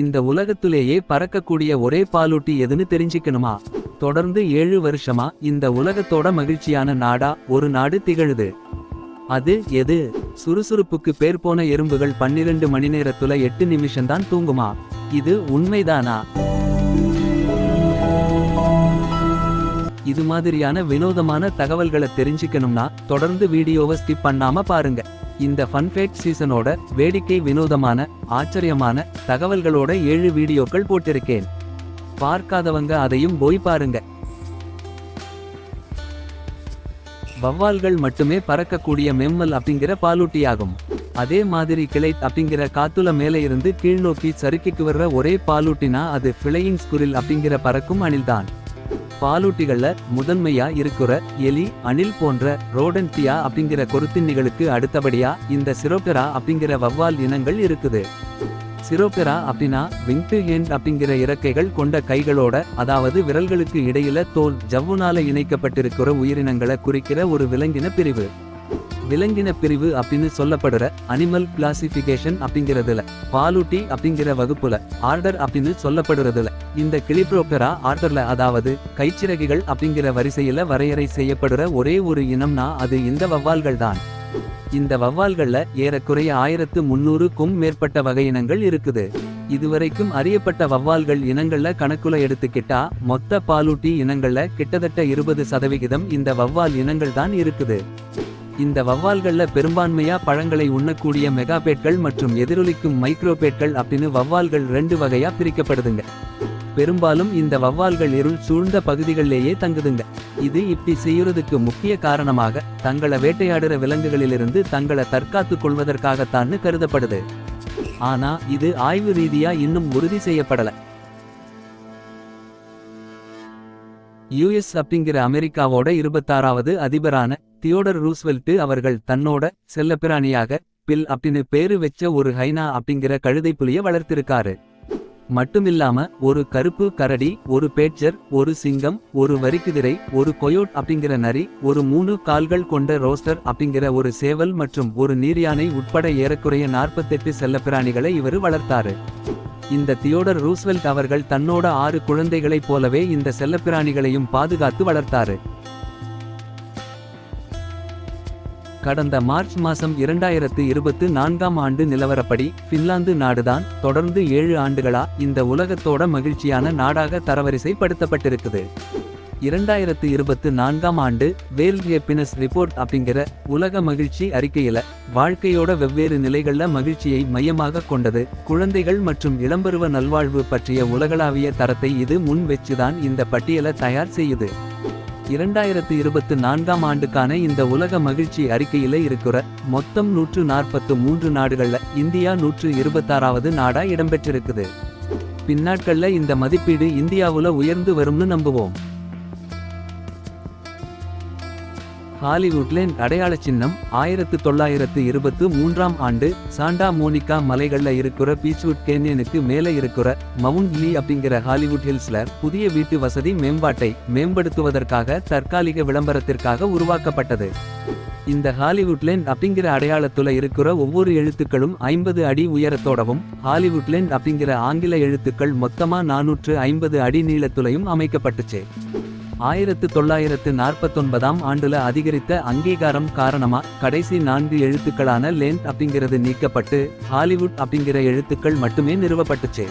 இந்த உலகத்திலேயே பறக்கக்கூடிய ஒரே பாலூட்டி எதுன்னு தெரிஞ்சுக்கணுமா? தொடர்ந்து ஏழு வருஷமா இந்த உலகத்தோட மகிழ்ச்சியான நாடா ஒரு நாடு திகழுது. அது எது? சுறுசுறுப்புக்கு பேர் போன எறும்புகள் பன்னிரண்டு மணி நேரத்துல எட்டு நிமிஷம்தான் தூங்குமா? இது உண்மைதானா? இது மாதிரியான வினோதமான தகவல்களை தெரிஞ்சுக்கணும்னா தொடர்ந்து வீடியோவை ஸ்கிப் பண்ணாம பாருங்க. இந்த ஃபன்ஃபேக்ட் சீசனோட வேடிக்கை வினோதமான ஆச்சரியமான தகவல்களோட ஏழு வீடியோக்கள் போட்டிருக்கேன். பார்க்காதவங்க அதையும் போய் பாருங்க. வவ்வால்கள் மட்டுமே பறக்கக்கூடிய மெம்மல் அப்படிங்கிற பாலூட்டியாகும். அதே மாதிரி கிளை அப்படிங்கிற காத்துல மேலே இருந்து கீழ்நோக்கி சறுக்கிக்கு வர்ற ஒரே பாலூட்டினா அது ஃபிளையிங் ஸ்குரில் அப்படிங்கிற பறக்கும் அணில்தான். பாலூட்டிகள்ல முதன்மையா இருக்கிற எலி அணில் போன்ற ரோடன்டியா அப்படிங்கிற கொருத்தின்னிகளுக்கு அடுத்தபடியா இந்த சிரோபெரா அப்படிங்கிற வவ்வால் இனங்கள் இருக்குது. சிரோபெரா அப்படின்னா விங்டு ஹேண்ட் அப்படிங்கிற இறக்கைகள் கொண்ட கைகளோட அதாவது விரல்களுக்கு இடையில தோல் ஜவ்வுனால இணைக்கப்பட்டிருக்கிற உயிரினங்களை குறிக்கிற ஒரு விலங்கின பிரிவு. விலங்கின பிரிவு அப்படின்னு சொல்லப்படுற அனிமல் கிளாசிபிகேஷன் அப்படிங்கிறதுல பாலூட்டி அப்படிங்கிற வகுப்புல ஆர்டர் அப்படின்னு சொல்லப்படுறதுல. இந்த கிளிப்ரோபெரா ஆர்டர்ல அதாவது கைச்சிறகிகள் அப்படிங்கிற வரிசையில வரையறை செய்யப்படுற ஒரே ஒரு இனம்னா அது இந்த வவ்வால்கள் தான். இந்த வவ்வால்கள்ல ஏறக்குறைய ஆயிரத்து முன்னூறுக்கும் மேற்பட்ட வகையினங்கள் இருக்குது. இதுவரைக்கும் அறியப்பட்ட வவ்வால்கள் இனங்கள்ல கணக்குல எடுத்துக்கிட்டா மொத்த பாலூட்டி இனங்கள்ல கிட்டத்தட்ட இருபது சதவிகிதம் இந்த வவ்வால் இனங்கள் தான் இருக்குது. இந்த வவ்வால்கள்ல பெரும்பான்மையா பழங்களை உண்ணக்கூடிய மெகாபேட்கள் மற்றும் எதிரொலிக்கும் மைக்ரோபேட்கள் அப்படின்னு வவ்வால்கள் ரெண்டு வகையா பிரிக்கப்படுதுங்க. பெரும்பாலும் இந்த வவ்வால்கள் இருள் சூழ்ந்த பகுதிகளிலேயே தங்குதுங்க. இது இப்படி செய்யறதுக்கு முக்கிய காரணமாக தங்களை வேட்டையாடுற விலங்குகளிலிருந்து தங்களை தற்காத்துக் கொள்வதற்காகத்தான்னு கருதப்படுது. ஆனா இது ஆய்வு ரீதியா இன்னும் உறுதி செய்யப்படல. யுஎஸ் அப்படிங்கிற அமெரிக்காவோட இருபத்தாறாவது அதிபரான தியோடர் ரூஸ்வெல்ட் அவர்கள் தன்னோட செல்லப்பிராணியாக பில் அப்படின்னு பேரு வச்ச ஒரு ஹைனா அப்படிங்கிற கழுதை புலிய வளர்த்திருக்காரு. மட்டுமில்லாம ஒரு கருப்பு கரடி ஒரு பேச்சர் ஒரு சிங்கம் ஒரு வரிக்குதிரை ஒரு கொயோட் அப்படிங்கிற நரி ஒரு மூணு கால்கள் கொண்ட ரோஸ்டர் அப்படிங்கிற ஒரு சேவல் மற்றும் ஒரு நீர்யானை உட்பட ஏறக்குறைய நாற்பத்தெட்டு செல்லப்பிராணிகளை இவர் வளர்த்தாரு. இந்த தியோடர் ரூஸ்வெல்ட் அவர்கள் தன்னோட ஆறு குழந்தைகளைப் போலவே இந்த செல்லப்பிராணிகளையும் பாதுகாத்து வளர்த்தாரு. கடந்த மார்ச் மாதம் இரண்டாயிரத்து இருபத்து நான்காம் ஆண்டு நிலவரப்படி பின்லாந்து நாடுதான் தொடர்ந்து ஏழு ஆண்டுகளா இந்த உலகத்தோட மகிழ்ச்சியான நாடாக தரவரிசைப்படுத்தப்பட்டிருக்குது. இரண்டாயிரத்து இருபத்து நான்காம் ஆண்டு வேர்ல்ட் ஹேப்பினஸ் ரிப்போர்ட் அப்படிங்கிற உலக மகிழ்ச்சி அறிக்கையில வாழ்க்கையோட வெவ்வேறு நிலைகள்ல மகிழ்ச்சியை மையமாக கொண்டது குழந்தைகள் மற்றும் இளம்பருவ நல்வாழ்வு பற்றிய உலகளாவிய தரத்தை இது முன் வச்சுதான் இந்த பட்டியலை தயார் செய்யுது. இரண்டாயிரத்து இருபத்து நான்காம் ஆண்டுக்கான இந்த உலக மகிழ்ச்சி அறிக்கையில இருக்கிற மொத்தம் நூற்று நாற்பத்து மூன்று நாடுகள்ல இந்தியா நூற்று இருபத்தாறாவது நாடா இடம்பெற்றிருக்குது. பின்னாட்கள்ல இந்த மதிப்பீடு இந்தியாவுல உயர்ந்து வரும்னு நம்புவோம். ஹாலிவுட்லேன் அடையாள சின்னம் ஆயிரத்து தொள்ளாயிரத்து இருபத்து மூன்றாம் ஆண்டு சாண்டா மோனிகா மலைகள்ல இருக்கிற பீச்வுட் கேனியனுக்கு மேல இருக்கிற மவுண்ட் லீ அப்படிங்கிற ஹாலிவுட் ஹில்ஸ்ல புதிய வீட்டு வசதி மேம்பாட்டை மேம்படுத்துவதற்காக தற்காலிக விளம்பரத்திற்காக உருவாக்கப்பட்டது. இந்த ஹாலிவுட்லேண்ட் அப்படிங்கிற அடையாளத்துல இருக்கிற ஒவ்வொரு எழுத்துக்களும் ஐம்பது அடி உயரத்தோடவும் ஹாலிவுட்லேண்ட் அப்படிங்கிற ஆங்கில எழுத்துக்கள் மொத்தமா நானூற்று ஐம்பது அடி நீளத்துலையும் அமைக்கப்பட்டுச்சு. ஆயிரத்து தொள்ளாயிரத்து நாற்பத்தொன்பதாம் ஆண்டுல அதிகரித்த அங்கீகாரம் காரணமா கடைசி நான்கு எழுத்துக்களான லேண்ட் அப்படிங்கிறது நீக்கப்பட்டு ஹாலிவுட் அப்படிங்கிற எழுத்துக்கள் மட்டுமே நிறுவப்பட்டுச்சு.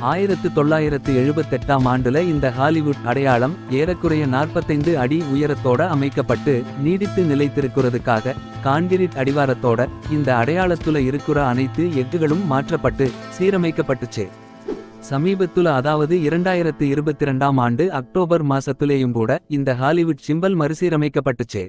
ஆயிரத்து தொள்ளாயிரத்து எழுபத்தெட்டாம் ஆண்டுல இந்த ஹாலிவுட் அடையாளம் ஏறக்குறைய நாற்பத்தைந்து அடி உயரத்தோட அமைக்கப்பட்டு நீடித்து நிலைத்திருக்கிறதுக்காக கான்கிரீட் அடிவாரத்தோட இந்த அடையாளத்துல இருக்கிற அனைத்து எஃகுகளும் மாற்றப்பட்டு சீரமைக்கப்பட்டுச்சு. சமீபத்துல அதாவது இரண்டாயிரத்து இருபத்தி ரெண்டாம் ஆண்டு அக்டோபர் மாசத்துலேயும் கூட இந்த ஹாலிவுட் சிம்பல் மறுசீரமைக்கப்பட்டுச்சு.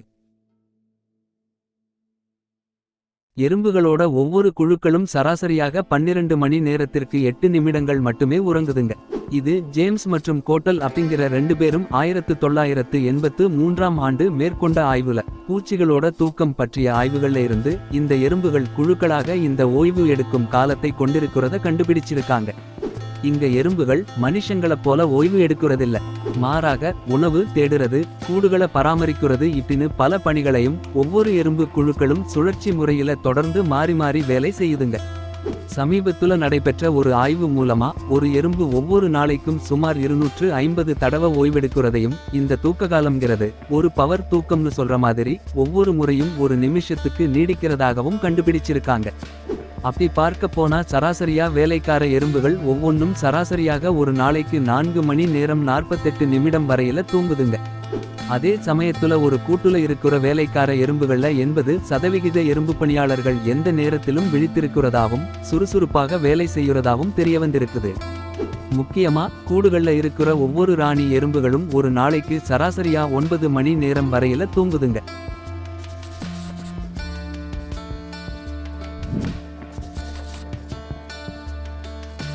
எறும்புகளோட ஒவ்வொரு குழுக்களும் சராசரியாக பன்னிரண்டு மணி நேரத்திற்கு எட்டு நிமிடங்கள் மட்டுமே உறங்குதுங்க. இது ஜேம்ஸ் மற்றும் கோட்டல் அப்படிங்கிற ரெண்டு பேரும் ஆயிரத்து தொள்ளாயிரத்து எண்பத்து மூன்றாம் ஆண்டு மேற்கொண்ட ஆய்வுல பூச்சிகளோட தூக்கம் பற்றிய ஆய்வுகள்ல இருந்து இந்த எறும்புகள் குழுக்களாக இந்த ஓய்வு எடுக்கும் காலத்தை கொண்டிருக்கிறத கண்டுபிடிச்சிருக்காங்க. இங்க எறும்புகள் மனுஷங்களப் போல ஓய்வு எடுக்கிறதில்ல. மாறாக உணவு தேடுறது கூடுகளை பராமரிக்கிறது இப்படின்னு பல பணிகளையும் ஒவ்வொரு எறும்பு குழுக்களும் சுழற்சி முறையில தொடர்ந்து மாறி மாறி வேலை செய்யுதுங்க. சமீபத்துல நடைபெற்ற ஒரு ஆய்வு மூலமா ஒரு எறும்பு ஒவ்வொரு நாளைக்கும் சுமார் இருநூற்று ஐம்பது தடவை ஓய்வெடுக்கிறதையும் இந்த தூக்க காலம்ங்கிறது ஒரு பவர் தூக்கம்னு சொல்ற மாதிரி ஒவ்வொரு முறையும் ஒரு நிமிஷத்துக்கு நீடிக்கிறதாகவும் கண்டுபிடிச்சிருக்காங்க. அப்படி பார்க்க போனா சராசரியா வேலைக்கார எறும்புகள் ஒவ்வொன்றும் சராசரியாக ஒரு நாளைக்கு நான்கு மணி நேரம் நாற்பத்தெட்டு நிமிடம் வரையில தூங்குதுங்க. அதே சமயத்துல ஒரு கூட்டுல இருக்கிற வேலைக்கார எறும்புகள்ல எண்பது சதவிகித எறும்பு பணியாளர்கள் எந்த நேரத்திலும் விழித்திருக்கிறதாவும் சுறுசுறுப்பாக வேலை செய்யறதாவும் தெரிய வந்திருக்குது. முக்கியமா கூடுகள்ல இருக்கிற ஒவ்வொரு ராணி எறும்புகளும் ஒரு நாளைக்கு சராசரியா ஒன்பது மணி நேரம் வரையில தூங்குதுங்க.